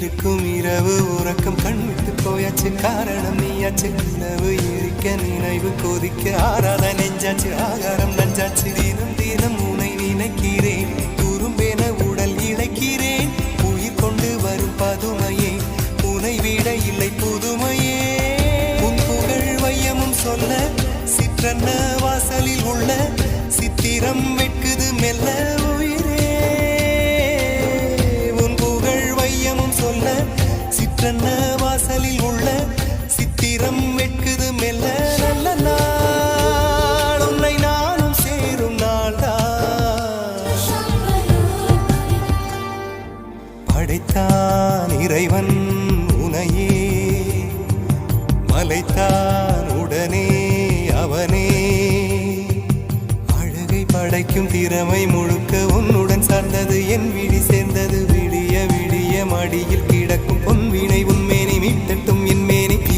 இருக்கும் இரவு உறக்கம். கண் விட்டு போயாச்சு காரணம் நீயாச்சு நிலவு இருக்க நினைவு கொதிக்க. ஆறாத நெஞ்சாச்சு ஆகாரம் நஞ்சாச்சு. தினம் தினம் உனை நினைக்கிறேன். துரும்பென உடல் இழைக்கிறேன். உயிர் கொண்டு வரும் பதுமையே உனை விட இல்லை புதுமையே. உன் புகழ் வையமும் சொல்ல சிற்றன்ன வாசலில் உள்ள சித்திரம் வெட்குது மெல்ல. சிற்றன்ன வாசலில் உள்ள சித்திரம் வெட்குது மெல்ல. நல்ல நாள் உன்னை நானும் சேரும் நாளா படைத்தான் இறைவன் உனையே மலைத்தான் உடனே அவனே. அழகை படைக்கும் திறமை முழுக்க உன்னுடன் சார்ந்தது என் விழி சேர்ந்தது. மடியில் கிடக்கும் பொன்வினை உண்மை